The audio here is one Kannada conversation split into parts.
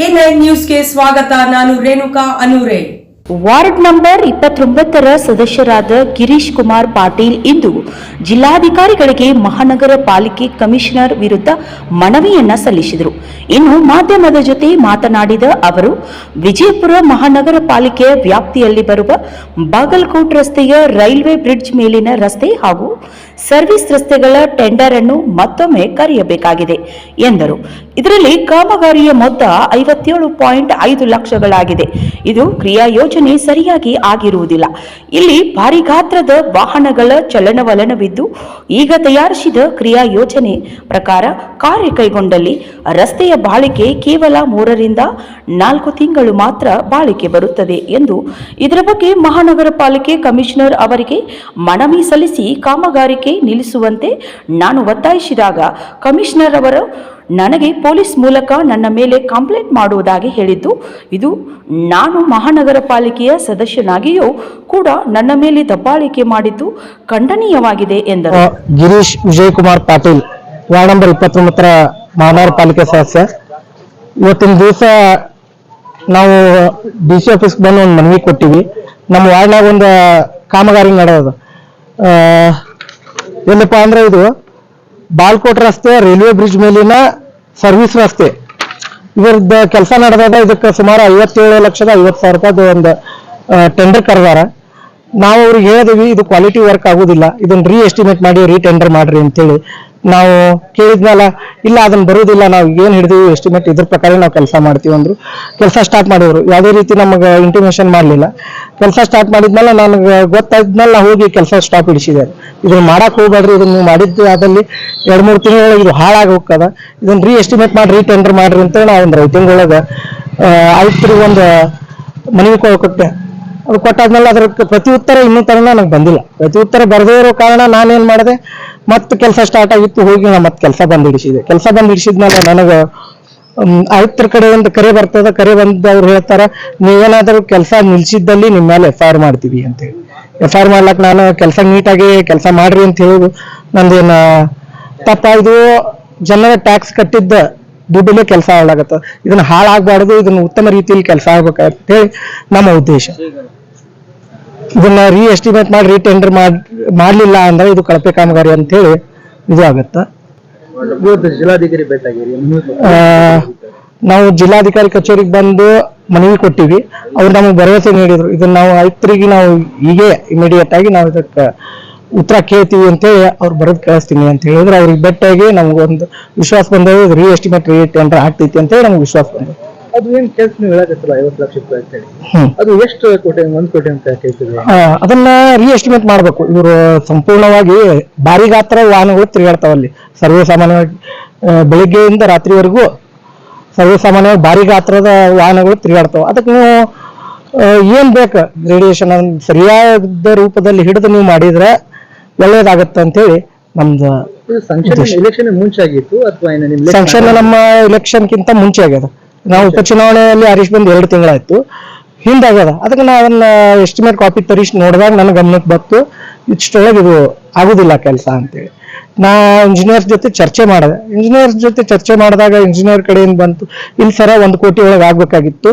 ನ್ಯೂಸ್ ನ್ಯೂಸ್ಗೆ ಸ್ವಾಗತ, ನಾನು ರೇಣುಕಾ ಅನೂರೆ. ವಾರ್ಡ್ ನಂಬರ್ ಇಪ್ಪತ್ತೊಂಬತ್ತರ ಸದಸ್ಯರಾದ ಗಿರೀಶ್ ಕುಮಾರ್ ಪಾಟೀಲ್ ಇಂದು ಜಿಲ್ಲಾಧಿಕಾರಿಗಳಿಗೆ ಮಹಾನಗರ ಪಾಲಿಕೆ ಕಮಿಷನರ್ ವಿರುದ್ಧ ಮನವಿಯನ್ನ ಸಲ್ಲಿಸಿದರು. ಇನ್ನು ಮಾಧ್ಯಮದ ಜೊತೆ ಮಾತನಾಡಿದ ಅವರು, ವಿಜಯಪುರ ಮಹಾನಗರ ಪಾಲಿಕೆಯ ವ್ಯಾಪ್ತಿಯಲ್ಲಿ ಬರುವ ಬಾಗಲಕೋಟ್ ರಸ್ತೆಯ ರೈಲ್ವೆ ಬ್ರಿಡ್ಜ್ ಮೇಲಿನ ರಸ್ತೆ ಹಾಗೂ ಸರ್ವಿಸ್ ರಸ್ತೆಗಳ ಟೆಂಡರ್ ಅನ್ನು ಮತ್ತೊಮ್ಮೆ ಕರೆಯಬೇಕಾಗಿದೆ ಎಂದರು. ಇದರಲ್ಲಿ ಕಾಮಗಾರಿಯ ಮೊತ್ತ ಐವತ್ತೇಳು ಪಾಯಿಂಟ್ ಐದು ಲಕ್ಷಗಳಾಗಿದೆ. ಇದು ಕ್ರಿಯಾ ಯೋಜನೆ ಸರಿಯಾಗಿ ಆಗಿರುವುದಿಲ್ಲ. ಇಲ್ಲಿ ಭಾರಿ ಗಾತ್ರದ ವಾಹನಗಳ ಚಲನವಲನವಿದ್ದು, ಈಗ ತಯಾರಿಸಿದ ಕ್ರಿಯಾ ಯೋಜನೆ ಪ್ರಕಾರ ಕಾರ್ಯ ಕೈಗೊಂಡಲ್ಲಿ ರಸ್ತೆಯ ಬಾಳಿಕೆ ಕೇವಲ ಮೂರರಿಂದ ನಾಲ್ಕು ತಿಂಗಳು ಮಾತ್ರ ಬಾಳಿಕೆ ಬರುತ್ತದೆ ಎಂದು ಇದರ ಬಗ್ಗೆ ಮಹಾನಗರ ಪಾಲಿಕೆ ಕಮಿಷನರ್ ಅವರಿಗೆ ಮನವಿ ಸಲ್ಲಿಸಿ ಕಾಮಗಾರಿಕೆ ನಿಲ್ಲಿಸುವಂತೆ ನಾನು ಒತ್ತಾಯಿಸಿದಾಗ ಕಮಿಷನರ್ ಅವರು ನನಗೆ ಪೊಲೀಸ್ ಮೂಲಕ ನನ್ನ ಮೇಲೆ ಕಂಪ್ಲೇಂಟ್ ಮಾಡುವುದಾಗಿ ಹೇಳಿದ್ದು, ಇದು ನಾನು ಮಹಾನಗರ ಪಾಲಿಕೆಯ ಸದಸ್ಯನಾಗಿಯೂ ಕೂಡ ನನ್ನ ಮೇಲೆ ದಬ್ಬಾಳಿಕೆ ಮಾಡಿದ್ದು ಖಂಡನೀಯವಾಗಿದೆ ಎಂದರು. ಗಿರೀಶ್ ವಿಜಯಕುಮಾರ್ ಪಾಟೀಲ್, ವಾರ್ಡ್ ನಂಬರ್ ಇಪ್ಪತ್ತೊಂಬತ್ತರ ಮಹಾನಗರ ಪಾಲಿಕೆ ಸದಸ್ಯ. ಇವತ್ತಿನ ದಿವಸ ನಾವು ಡಿ ಸಿ ಆಫೀಸ್ ಬಂದು ಒಂದು ಮನವಿ ಕೊಟ್ಟಿವಿ. ನಮ್ಮ ವಾರ್ಡ್ನಾಗ ಒಂದು ಕಾಮಗಾರಿ ನಡೆಯೋದು ಏನಪ್ಪ ಅಂದ್ರೆ ಇದು ಬಾಲ್ಕೋಟ್ ರಸ್ತೆ ರೈಲ್ವೆ ಬ್ರಿಡ್ಜ್ ಮೇಲಿನ ಸರ್ವಿಸ್ ರಸ್ತೆ. ಇವರದ ಕೆಲಸ ನಡೆದಾಗ ಇದಕ್ಕೆ ಸುಮಾರು ಐವತ್ತೇಳು ಲಕ್ಷದ ಐವತ್ತು ಸಾವಿರ ರೂಪಾಯಿದು ಒಂದು ಟೆಂಡರ್ ಕರೆದಾರ. ನಾವು ಅವ್ರಿಗೆ ಹೇಳಿದ್ವಿ, ಇದು ಕ್ವಾಲಿಟಿ ವರ್ಕ್ ಆಗುದಿಲ್ಲ. ಇದನ್ನ ರೀ ಎಸ್ಟಿಮೇಟ್ ಮಾಡಿ ರೀ ಟೆಂಡರ್ ಮಾಡ್ರಿ ಅಂತೇಳಿ. ನಾವು ಕೇಳಿದ್ಮೇಲೆ ಇಲ್ಲ ಅದನ್ನ ಬರುವುದಿಲ್ಲ ನಾವು ಏನ್ ಹಿಡಿದೀವಿ ಎಸ್ಟಿಮೇಟ್ ಇದ್ರ ಪ್ರಕಾರ ನಾವು ಕೆಲಸ ಮಾಡ್ತೀವಿ ಅಂದ್ರು. ಕೆಲಸ ಸ್ಟಾರ್ಟ್ ಮಾಡಿದ್ರು. ಯಾವುದೇ ರೀತಿ ನಮಗೆ ಇಂಟಿಮೇಷನ್ ಮಾಡಲಿಲ್ಲ. ಕೆಲಸ ಸ್ಟಾರ್ಟ್ ಮಾಡಿದ್ಮೇಲೆ ನನಗೆ ಗೊತ್ತಾದ್ಮೇಲೆ ನಾವು ಹೋಗಿ ಕೆಲಸ ಸ್ಟಾಪ್ ಹಿಡಿಸಿದೆ. ಇದನ್ನ ಮಾಡಕ್ ಹೋಗ್ಬೇಡ್ರಿ, ಇದನ್ನ ನೀವು ಮಾಡಿದ್ದು ಅದಲ್ಲಿ ಎರಡ್ ಮೂರು ತಿಂಗಳೊಳಗೆ ಇದು ಹಾಳಾಗಿ ಹೋಗ್ತದ. ಇದನ್ನ ರೀ ಎಸ್ಟಿಮೇಟ್ ಮಾಡಿ ರೀ ಟೆಂಡರ್ ಮಾಡ್ರಿ ಅಂತ ನಾವು ಒಂದು ರೈಟಿಂಗ್ ಒಳಗೆ ಆಯ್ತು ಒಂದು ಮನವಿ ಕೊಟ್ಟೆ ಅದು ಕೊಟ್ಟಾದ್ಮೇಲೆ ಅದ್ರ ಪ್ರತಿ ಉತ್ತರ ಇನ್ನೂ ತನಕ ನನಗೆ ಬಂದಿಲ್ಲ. ಪ್ರತಿ ಉತ್ತರ ಬರದೇ ಇರೋ ಕಾರಣ ನಾನೇನ್ ಮಾಡಿದೆ? ಮತ್ತೆ ಕೆಲಸ ಸ್ಟಾರ್ಟ್ ಆಗಿತ್ತು, ಹೋಗಿ ನಾ ಮತ್ತೆ ಕೆಲಸ ಬಂದ್ ಹಿಡಿಸಿದೆ. ಕೆಲಸ ಬಂದ್ ಹಿಡಿಸಿದ್ಮೇಲೆ ನನಗೆ ಆಯುಕ್ತರ ಕಡೆ ಒಂದು ಕರೆ ಬರ್ತದ, ಕರೆ ಬಂದ ಅವ್ರು ಹೇಳ್ತಾರ, ನೀವೇನಾದ್ರೂ ಕೆಲಸ ನಿಲ್ಸಿದ್ದಲ್ಲಿ ನಿಮ್ಮ ಮೇಲೆ ಎಫ್ ಮಾಡ್ತೀವಿ ಅಂತೇಳಿ ಎಫ್ ಐ ಆರ್ ಮಾಡ್ಲಕ್ ನಾನು ಕೆಲಸ ನೀಟಾಗಿ ಕೆಲಸ ಮಾಡ್ರಿ ಅಂತ ಹೇಳುದು ನಂದೇನ ತಪ್ಪಾಯ್ದು ಜನರ ಟ್ಯಾಕ್ಸ್ ಕಟ್ಟಿದ್ದ ದುಡ್ಡಲ್ಲೇ ಕೆಲಸ ಹಾಳಾಗತ್ತ. ಇದನ್ನ ಹಾಳಾಗಬಾರ್ದು, ಇದನ್ನ ಉತ್ತಮ ರೀತಿಯಲ್ಲಿ ಕೆಲಸ ಆಗ್ಬೇಕಂತ ಹೇಳಿ ನಮ್ಮ ಉದ್ದೇಶ. ಇದನ್ನ ರೀ ಎಸ್ಟಿಮೇಟ್ ಮಾಡಿ ರೀ ಟೆಂಡರ್ ಮಾಡ್ ಮಾಡ್ಲಿಲ್ಲ ಅಂದ್ರೆ ಇದು ಕಳಪೆ ಕಾಮಗಾರಿ ಅಂತ ಹೇಳಿ ಇದು ಆಗತ್ತ. ಜಿಲ್ಲಾಧಿಕಾರಿ ನಾವು ಜಿಲ್ಲಾಧಿಕಾರಿ ಕಚೇರಿಗೆ ಬಂದು ಮನವಿ ಕೊಟ್ಟಿವಿ. ಅವ್ರು ನಮಗೆ ಭರವಸೆ ನೀಡಿದ್ರು. ಇದನ್ನ ನಾವು ಆಯುಕ್ತರಿಗೆ ನಾವು ಹೀಗೆ ಇಮಿಡಿಯೇಟ್ ಆಗಿ ನಾವು ಇದಕ್ಕೆ ಉತ್ತರ ಕೇಳ್ತೀವಿ ಅಂತೇಳಿ ಅವ್ರು ಬರೆದು ಕಳಿಸ್ತೀನಿ ಅಂತ ಹೇಳಿದ್ರೆ. ಅವ್ರಿಗೆ ಬೆಟ್ಟಾಗಿ ನಮ್ಗೊಂದು ವಿಶ್ವಾಸ ಬಂದವು ರೀ ಎಸ್ಟಿಮೇಟ್ ರೀ ಟೆಂಡರ್ ಆಗ್ತೈತಿ ಅಂತೇಳಿ ನಮ್ಗೆ ವಿಶ್ವಾಸ ಬಂದವು ಅದು ಏನ್ ಕೆಲಸ ನೀವು ಹೇಳಕತ್ತಲ್ಲ ಐವತ್ತು ಲಕ್ಷ ರೂಪಾಯಿ ಅಂತ ಹೇಳಿ ಹ್ಮ್. ಅದು ಎಷ್ಟು ಕೋಟಿ ಒಂದ್ ಕೋಟಿ ಅಂತ ಕೇಳ್ತಿದ್ರು ಆ, ಅದನ್ನ ರಿಎಸ್ಟಿಮೇಟ್ ಮಾಡ್ಬೇಕು. ಇವರು ಸಂಪೂರ್ಣವಾಗಿ ಭಾರಿ ಗಾತ್ರ ವಾಹನಗಳು ತಿರುಗಾಡ್ತಾವ ಅಲ್ಲಿ ಸರ್ವೇ ಸಾಮಾನ್ಯವಾಗಿ ಆ, ಬೆಳಿಗ್ಗೆಯಿಂದ ರಾತ್ರಿವರೆಗೂ ಸರ್ವೇ ಸಾಮಾನ್ಯವಾಗಿ ಭಾರಿ ಗಾತ್ರದ ವಾಹನಗಳು ತಿರುಗಾಡ್ತಾವ. ಅದಕ್ಕೆ ನೀವು ಆ, ಏನ್ ಬೇಕು? ರೇಡಿಯೇಷನ್ ಸರಿಯಾದ ರೂಪದಲ್ಲಿ ಹಿಡಿದು ನೀವು ಮಾಡಿದ್ರೆ ಒಳ್ಳೇದಾಗತ್ತೆ ಅಂತೇಳಿ ನಮ್ದು ಇದು ಸಂಕ್ಷೇಮ ಎಲೆಕ್ಷನ್ ಮುಂಚೆ ಆಗಿತ್ತು ಅಥವಾ ಏನು ನಿಮ್ ಸಂಕ್ಷನ್ ನಮ್ಮ ಎಲೆಕ್ಷನ್ಗಿಂತ ಮುಂಚೆ ಆಗ್ಯದ. ನಾವು ಉಪಚುನಾವಣೆಯಲ್ಲಿ ಹರೀಶ್ ಬಂದು ಎರಡು ತಿಂಗಳಾಯ್ತು. ಹಿಂದಾಗದ ಅದಕ್ಕೆ ನಾ ಅದನ್ನ ಎಸ್ಟಿಮೇಟ್ ಕಾಪಿ ತರಿಸಿ ನೋಡಿದಾಗ ನನ್ನ ಗಮನಕ್ಕೆ ಬಂತು. ಇಷ್ಟೊಳಗೆ ಇದು ಆಗುದಿಲ್ಲ ಕೆಲಸ ಅಂತೇಳಿ. ನಾ ಇಂಜಿನಿಯರ್ಸ್ ಜೊತೆ ಚರ್ಚೆ ಮಾಡಿದೆ. ಇಂಜಿನಿಯರ್ಸ್ ಜೊತೆ ಚರ್ಚೆ ಮಾಡಿದಾಗ ಇಂಜಿನಿಯರ್ ಕಡೆಯಿಂದ ಬಂತು. ಇಲ್ಲಿ ಸರ ಒಂದು ಕೋಟಿ ಒಳಗೆ ಆಗ್ಬೇಕಾಗಿತ್ತು.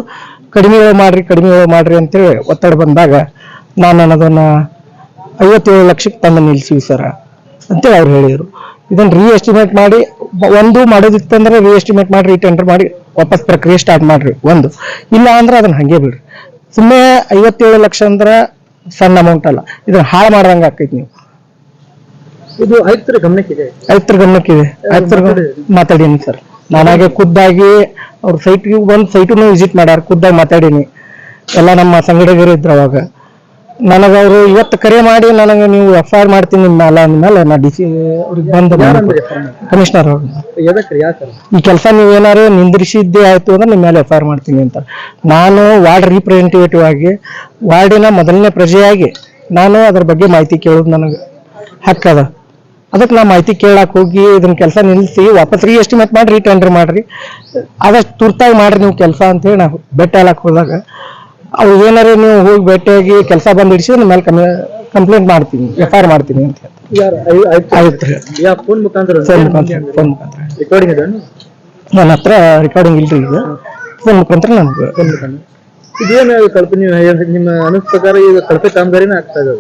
ಕಡಿಮೆ ಮಾಡ್ರಿ ಕಡಿಮೆ ಮಾಡ್ರಿ ಅಂತೇಳಿ ಒತ್ತಡ ಬಂದಾಗ ನಾನು ನನ್ನದನ್ನ ಐವತ್ತೇಳು ಲಕ್ಷಕ್ಕೆ ತಂದು ನಿಲ್ಸಿವಿ ಸರ ಅಂತೇಳಿ ಅವ್ರು ಹೇಳಿದ್ರು. ಇದನ್ನ ರೀ ಎಸ್ಟಿಮೇಟ್ ಮಾಡಿ ಒಂದು ಮಾಡೋದಿತ್ತಂದ್ರೆ ರೀ ಎಸ್ಟಿಮೇಟ್ ಮಾಡಿ ಟೆಂಡರ್ ಮಾಡಿ ವಾಪಸ್ ಪ್ರಕ್ರಿಯೆ ಸ್ಟಾರ್ಟ್ ಮಾಡ್ರಿ ಒಂದು. ಇಲ್ಲ ಅಂದ್ರೆ ಅದನ್ನ ಹಂಗೆ ಬಿಡ್ರಿ. ಸುಮ್ಮನೆ ಐವತ್ತೇಳು ಲಕ್ಷ ಅಂದ್ರೆ ಸಣ್ಣ ಅಮೌಂಟ್ ಅಲ್ಲ. ಇದನ್ನ ಹಾಳು ಮಾಡ್ದಂಗೆ ಆಕೈತಿ ನೀವು. ಇದು ಆಯುಕ್ತರ ಗಮನಕ್ಕಿದೆ. ಆಯುಕ್ತರ ಗಮನಕ್ಕಿದೆ. ಐತ್ರ ಮಾತಾಡೀನಿ ಸರ್. ನಾನಾಗೆ ಖುದ್ದಾಗಿ ಅವ್ರ ಸೈಟ್ಗೆ ಬಂದು ಸೈಟನ್ನು ವಿಸಿಟ್ ಮಾಡ್ಯಾರ ಖುದ್ದಾಗಿ ಮಾತಾಡೀನಿ. ಎಲ್ಲ ನಮ್ಮ ಸಂಘಟಕರು ಇದ್ರು ಅವಾಗ. ನನಗೆ ಅವರು ಇವತ್ತು ಕರೆ ಮಾಡಿ ನನಗೆ ನೀವು ಎಫ್ ಐ ಆರ್ ಮಾಡ್ತೀನಿ ನಿಮ್ಮ ಮೇಲೆ ಅಂದ್ಮೇಲೆ ನಾ ಡಿ ಸಿ ಅವ್ರಿಗೆ ಬಂದು ಮಾಡ್ತಾರೆ? ಕಮಿಷನರ್ ಈ ಕೆಲಸ ನೀವು ಏನಾರು ನಿಂದ್ರಿಸಿದ್ದೇ ಆಯ್ತು ಅಂದ್ರೆ ನಿಮ್ಮ ಮೇಲೆ ಎಫ್ ಐ ಆರ್ ಮಾಡ್ತೀನಿ ಅಂತ. ನಾನು ವಾರ್ಡ್ ರಿಪ್ರೆಸೆಂಟೇಟಿವ್ ಆಗಿ ವಾರ್ಡಿನ ಮೊದಲನೇ ಪ್ರಜೆಯಾಗಿ ನಾನು ಅದ್ರ ಬಗ್ಗೆ ಮಾಹಿತಿ ಕೇಳೋದು ನನಗೆ ಹಕ್ಕದ ಅದಕ್ಕೆ ನಾ ಮಾಹಿತಿ ಕೇಳಕ್ ಹೋಗಿ ಇದನ್ನ ಕೆಲಸ ನಿಲ್ಲಿಸಿ ವಾಪಸ್ ರೀ ಎಸ್ಟಿಮೇಟ್ ಮಾಡ್ರಿ ಟೆಂಡರ್ ಮಾಡ್ರಿ. ಆದಷ್ಟು ತುರ್ತಾಗಿ ಮಾಡ್ರಿ ನೀವು ಕೆಲಸ ಅಂತೇಳಿ ನಾವು ಬೆಟ್ಟ ಆಲಕ್ ಹೋದಾಗ. ಅವ್ರು ಏನಾರ ನೀವು ಹೋಗಿ ಭೇಟಿಯಾಗಿ ಕೆಲಸ ಬಂದು ಹಿಡಿಸಿ ನಿಮ್ಮ ಮೇಲೆ ಕಂಪ್ಲೇಂಟ್ ಮಾಡ್ತೀನಿ ಎಫ್ ಐ ಆರ್ ಮಾಡ್ತೀನಿ ಅಂತ ಫೋನ್ ಮುಖಾಂತರ? ಫೋನ್ ಮುಖಾಂತರ ರೆಕಾರ್ಡಿಂಗ್ ಇದೆ ನನ್ನ ಹತ್ರ ರೆಕಾರ್ಡಿಂಗ್ ಇಲ್ರಿ ಈಗ. ಫೋನ್ ಮುಖಾಂತರ ನಮ್ಗೆ ಬಂದ್ಬಿಟ್ಟಾನೆ ಇದೇನು ಕಲ್ಪನೆ ನಿಮ್ಮ ಅನಿಸ್ ಪ್ರಕಾರ ಈಗ ಕಳಪೆ ಕಾಮಗಾರಿನ ಆಗ್ತಾ ಇದೆ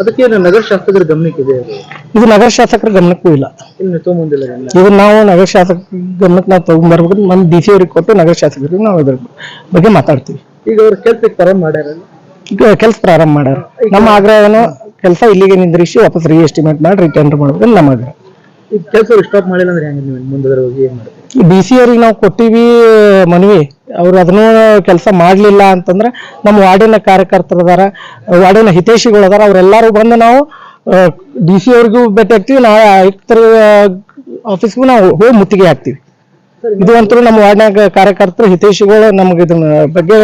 ಅದಕ್ಕೆ ಏನು ನಗರ ಶಾಸಕರ ಗಮನಕ್ಕಿದೆ ಅದು? ಇದು ನಗರ ಶಾಸಕರ ಗಮನಕ್ಕೂ ಇಲ್ಲ. ಇಲ್ಲಿ ತೊಗೊಂಬಂದಿಲ್ಲ ಇದು ನಾವು ನಗರ ಶಾಸಕ ಗಮನಕ್ಕೆ ನಾವು ತಗೊಂಡ್ಬರ್ಬೇಕು ನಮ್ಮ ಡಿ ಸಿ ಅವ್ರಿಗೆ ಕೊಟ್ಟು ನಗರ ಶಾಸಕರಿಗೆ ನಾವು ಇದ್ರ ಬಗ್ಗೆ ಮಾತಾಡ್ತೀವಿ. ಈಗ ಅವ್ರ ಕೆಲ್ಸಕ್ಕೆ ಪ್ರಾರಂಭ ಮಾಡ್ಯಾರ ಈಗ ಕೆಲಸ ಪ್ರಾರಂಭ ಮಾಡ್ಯಾರ. ನಮ್ಮ ಆಗ್ರಹ ಏನು ಕೆಲಸ ಇಲ್ಲಿಗೆ ನಿಂದ್ರಿಸಿ ವಾಪಸ್ ರೀ ಎಸ್ಟಿಮೇಟ್ ಮಾಡಿ ರಿಟರ್ನ್ ಮಾಡ್ಬೇಕು ನಮ್ಮ ಆಗ್ರಹ. ಈಗ ಕೆಲಸ ಸ್ಟಾಪ್ ಮಾಡಿಲ್ಲ ಅಂದ್ರೆ ಹೆಂಗೆ ನೀವು ಮುಂದೆ ಹೋಗಿ ಏನ್ ಡಿ ಸಿ ಅವ್ರಿಗೆ ನಾವು ಕೊಟ್ಟಿವಿ ಮನವಿ. ಅವ್ರು ಅದನ್ನೂ ಕೆಲಸ ಮಾಡಲಿಲ್ಲ ಅಂತಂದ್ರೆ ನಮ್ಮ ವಾರ್ಡಿನ ಕಾರ್ಯಕರ್ತರ ಅದಾರ ವಾರ್ಡಿನ ಹಿತೈಷಿಗಳು ಅದಾರ ಅವರೆಲ್ಲರೂ ಬಂದು ನಾವು ಡಿ ಸಿ ಅವ್ರಿಗೂ ಭೇಟಿ ಆಗ್ತೀವಿ ನಾವು ಆಯುಕ್ತರ ಆಫೀಸ್ಗೂ ನಾವು ಹೋಗಿ ಮುತ್ತಿಗೆ ಹಾಕ್ತೀವಿ. ಇದು ಅಂತೂ ನಮ್ಮ ವಾರ್ಡ್ನಾಗ ಕಾರ್ಯಕರ್ತರು ಹಿತೈಷಿಗಳು ನಮ್ಗೆ ಇದನ್ನ ಬಗ್ಗೆ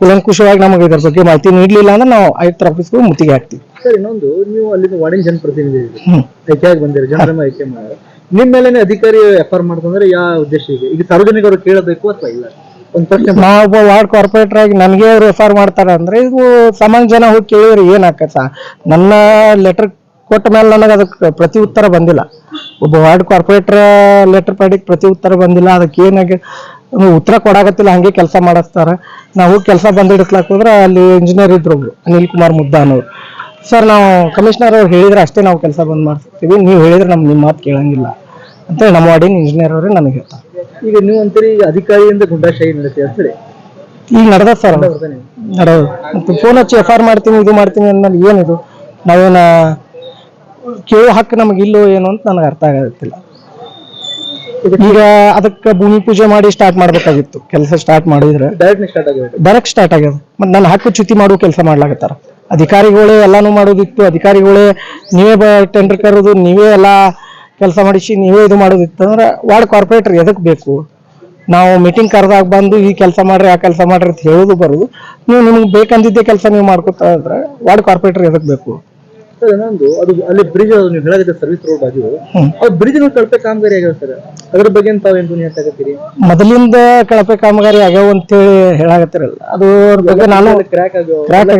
ಕುಲಂಕುಷವಾಗಿ ನಮಗೆ ಇದ್ರ ಬಗ್ಗೆ ಮಾಹಿತಿ ನೀಡಲಿಲ್ಲ ಅಂದ್ರೆ ನಾವು ಆಯುಕ್ತರ ಆಫೀಸ್ಗೂ ಮುತ್ತಿಗೆ ಹಾಕ್ತೀವಿ. ಸರ್ ಇನ್ನೊಂದು ನೀವು ಅಲ್ಲಿನ ವಾರ್ಡಿನ ಜನಪ್ರತಿನಿಧಿ ಆಯ್ಕೆಯಾಗಿ ಬಂದಿರಿ ಜನರನ್ನ ಆಯ್ಕೆ ಮಾಡಿ ನಿಮ್ಮ ಮೇಲೇನೆ ಅಧಿಕಾರಿ ಎಫ್ ಆರ್ ಮಾಡ್ತಂದ್ರೆ ಯಾವ ಉದ್ದೇಶ ಈಗ ಈಗ ಸಾರ್ವಜನಿಕರು ಕೇಳಬೇಕು ಅಥವಾ ಇಲ್ಲ? ಒಂದು ಪ್ರಶ್ನೆ. ನಾವೊಬ್ಬ ವಾರ್ಡ್ ಕಾರ್ಪೊರೇಟರ್ ಆಗಿ ನನಗೆ ಅವ್ರು ರೆಫರ್ ಮಾಡ್ತಾರ ಅಂದ್ರೆ ಇದು ಸಾಮಾನ್ಯ ಜನ ಹೋಗಿ ಕೇಳಿದ್ರೆ ಏನ್ ಆಕತ್ತ? ನನ್ನ ಲೆಟರ್ ಕೊಟ್ಟ ಮೇಲೆ ನನಗೆ ಅದಕ್ಕೆ ಪ್ರತಿ ಉತ್ತರ ಬಂದಿಲ್ಲ. ಒಬ್ಬ ವಾರ್ಡ್ ಕಾರ್ಪೊರೇಟರ್ ಲೆಟರ್ ಪ್ಯಾಡಿಗೆ ಪ್ರತಿ ಉತ್ತರ ಬಂದಿಲ್ಲ. ಅದಕ್ಕೆ ಏನಾಗಿ ಉತ್ತರ ಕೊಡಾಗತ್ತಿಲ್ಲ ಹಂಗೆ ಕೆಲಸ ಮಾಡಿಸ್ತಾರ. ನಾವು ಕೆಲಸ ಬಂದಿಡಿಸ್ಲಾಕ್ ಹೋದ್ರೆ ಅಲ್ಲಿ ಇಂಜಿನಿಯರ್ ಇದ್ರು ಅನಿಲ್ ಕುಮಾರ್ ಮುದ್ದ ಅನ್ನೋರು. ಸರ್ ನಾವು ಕಮಿಷನರ್ ಅವ್ರು ಹೇಳಿದ್ರೆ ಅಷ್ಟೇ ನಾವು ಕೆಲಸ ಬಂದ್ ಮಾಡ್ತೀವಿ ನೀವು ಹೇಳಿದ್ರೆ ನಮ್ಗೆ ನಿಮ್ಮ ಮಾತು ಕೇಳಂಗಿಲ್ಲ. ಅಂತ ನಮ್ಮ ವಾರ್ಡಿನ ಇಂಜಿನಿಯರ್ ಅವರೇ ನನಗೆ ಹೇಳ್ತಾರೆ. ಈಗ ನೀವು ಅಂತೀರಿ ಅಧಿಕಾರಿಯಿಂದ ಗುಂಡಾಶಾಹಿ ನಡೆಸಿ ಅಂತ ಹೇಳಿ. ಈಗ ನಡೆದ ಸರ್ ನಡೆದ ಫೋನ್ ಹಚ್ಚಿ ಎಫ್ ಆರ್ ಮಾಡ್ತೀನಿ ಇದು ಮಾಡ್ತೀನಿ ಅಂದ್ಮೇಲೆ ಏನಿದು? ನಾವೇನ ಕೇಳೋ ಹಕ್ಕು ನಮಗೆ ಇಲ್ಲೋ ಏನು ಅಂತ ನನಗೆ ಅರ್ಥ ಆಗತ್ತಿಲ್ಲ ಈಗ ಅದಕ್ಕೆ ಭೂಮಿ ಪೂಜೆ ಮಾಡಿ ಸ್ಟಾರ್ಟ್ ಮಾಡ್ಬೇಕಾಗಿತ್ತು. ಕೆಲಸ ಸ್ಟಾರ್ಟ್ ಮಾಡಿದ್ರೆ. ಡೈರೆಕ್ಟ್ ಸ್ಟಾರ್ಟ್ ಆಗ್ಯದ ಮತ್ತೆ ನನ್ನ ಹಕ್ಕು ಚ್ಯುತಿ ಮಾಡುವ ಕೆಲಸ ಮಾಡ್ಲಾಗತ್ತಾರ ಅಧಿಕಾರಿಗಳೇ ಎಲ್ಲಾನು ಮಾಡೋದಿತ್ತು. ಅಧಿಕಾರಿಗಳೇ ನೀವೇ ಟೆಂಡರ್ ಕರೋದು ನೀವೇ ಎಲ್ಲ ಕೆಲಸ ಮಾಡಿಸಿ ನೀವೇ ಇದು ಮಾಡೋದಿತ್ತು ಅಂದ್ರೆ ವಾರ್ಡ್ ಕಾರ್ಪೊರೇಟರ್ ಎದಕ್ ಬೇಕು? ನಾವು ಮೀಟಿಂಗ್ ಕರೆದಾಗ ಬಂದು ಈ ಕೆಲಸ ಮಾಡ್ರಿ ಆ ಕೆಲಸ ಮಾಡ್ರಿ ಅಂತ ಹೇಳೋದು ಬರೋದು. ನೀವು ನಿಮ್ಗೆ ಬೇಕಂದಿದ್ದೆ ಕೆಲಸ ನೀವು ಮಾಡ್ಕೊತಾ ಇದ್ರೆ ವಾರ್ಡ್ ಕಾರ್ಪೊರೇಟರ್ ಎದಕ್ ಬೇಕು? ಸರ್ ಇನ್ನೊಂದು ಅದು ಅಲ್ಲಿ ಬ್ರಿಡ್ಜ್ ನೀವು ಹೇಳಾಗಿದೆ ಸರ್ವಿಸ್ ರೋಡ್ ಬಾಜು. ಆ ಬ್ರಿಡ್ಜ್ ಕಳಪೆ ಕಾಮಗಾರಿ ಆಗ್ಯಾವ ಸರ್. ಅದ್ರ ಬಗ್ಗೆ ಧ್ವನಿ ಹಾಕಾಗತ್ತೀರಿ ಮೊದಲಿಂದ ಕಳಪೆ ಕಾಮಗಾರಿ ಆಗ್ಯಾವ ಅಂತೇಳಿ ಹೇಳಾಗತ್ತಿರಲ್ಲ ಅದು ಬಗ್ಗೆ ನಾನು ಕ್ರ್ಯಾಕ್ ಕ್ರ್ಯಾಕ್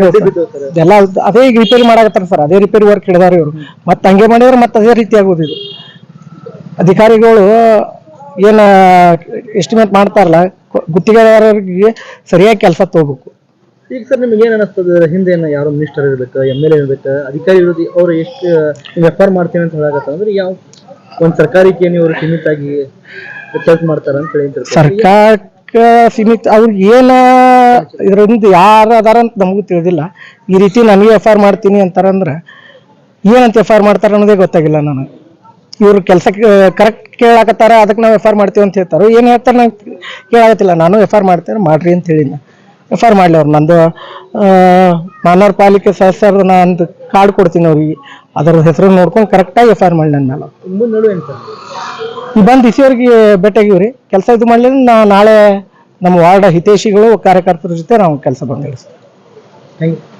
ಎಲ್ಲ ಅದೇ ಈಗ ರಿಪೇರಿ ಮಾಡಾಕತ್ತಾರ ಸರ್ ಅದೇ ರಿಪೇರಿ ವರ್ಕ್ ಹಿಡಿದಾರ ಇವರು. ಮತ್ತೆ ಹಂಗೆ ಮಾಡಿದ್ರೆ ಮತ್ತೆ ಅದೇ ರೀತಿ ಆಗೋದು ಇದು. ಅಧಿಕಾರಿಗಳು ಏನ ಎಸ್ಟಿಮೇಟ್ ಮಾಡ್ತಾರಲ್ಲ ಗುತ್ತಿಗೆದಾರರಿಗೆ ಸರಿಯಾಗಿ ಕೆಲಸ ತಗೋಬೇಕು. ಈಗ ಸರ್ ನಿಮ್ಗೆ ಏನ್ ಅನಿಸ್ತದೆ? ಹಿಂದೆ ಯಾರು ಮಿನಿಸ್ಟರ್ ಇರ್ಬೇಕು, ಎಂ ಎಲ್ ಎ ಇರ್ಬೇಕು, ಅಧಿಕಾರಿ ಇರೋದು ಅವ್ರು ಎಷ್ಟು ವ್ಯಾಪಾರ ಮಾಡ್ತೀನಿ ಅಂತ ಹೇಳಕತ್ತ ಅಂದ್ರೆ ಯಾವ ಒಂದ್ ಸರ್ಕಾರಕ್ಕೆ ನೀವು ಅವ್ರು ಸೀಮಿತ ಆಗಿ ಕೆಲಸ ಮಾಡ್ತಾರ ಅಂತ ಹೇಳಿ. ಸರ್ಕಾರಕ್ಕೆ ಸೀಮಿತ ಅವ್ರಿಗೆ ಏನ ಇದರಿಂದ ಯಾರು ಅದಾರ ಅಂತ ನಮಗೂ ತಿಳಿದಿಲ್ಲ. ಈ ರೀತಿ ನನಗೆ ಎಫ್ ಆರ್ ಮಾಡ್ತೀನಿ ಅಂತಾರಂದ್ರೆ ಏನಂತ ಎಫ್ ಆರ್ ಮಾಡ್ತಾರ ಅನ್ನೋದೇ ಗೊತ್ತಾಗಿಲ್ಲ ನಾನು ಇವ್ರು ಕೆಲಸ ಕರೆಕ್ಟ್ ಕೇಳಾಕತ್ತಾರ, ಅದಕ್ಕೆ ನಾವು ಎಫ್ ಆರ್ ಮಾಡ್ತೀವಿ ಅಂತ ಹೇಳ್ತಾರೆ, ಏನು ಹೇಳ್ತಾರೆ ನಂಗೆ ಕೇಳಾಗತ್ತಿಲ್ಲ ನಾನು ಎಫ್ ಆರ್ ಮಾಡ್ತೇನೆ, ಮಾಡ್ರಿ ಅಂತ ಹೇಳಿದ್ನ ಎಫ್ ಆರ್ ಮಾಡಲಿ ಅವ್ರು ನಂದು. ಮಾನವರ ಪಾಲಿಕೆ ಸದಸ್ಯರು ನಾನು ಕಾರ್ಡ್ ಕೊಡ್ತೀನಿ ಅವ್ರಿಗೆ. ಅದರ ಹೆಸರು ನೋಡ್ಕೊಂಡು ಕರೆಕ್ಟಾಗಿ ಎಫ್ ಆರ್ ಮಾಡಿ ನನ್ನ ಮೇಲೆ. ಸರ್ ಬಂದು ಇಸಿಯವ್ರಿಗೆ ಭೇಟಿಯಾಗಿವ್ರಿ ಕೆಲಸ ಇದು ಮಾಡಲಿ ನಾ ನಾಳೆ ನಮ್ಮ ವಾರ್ಡ ಹಿತೇಶಿಗಳು ಕಾರ್ಯಕರ್ತರ ಜೊತೆ ನಾವು ಕೆಲಸ ಬಂದಿಳಿಸ್ತೀವಿ ಥ್ಯಾಂಕ್ ಯು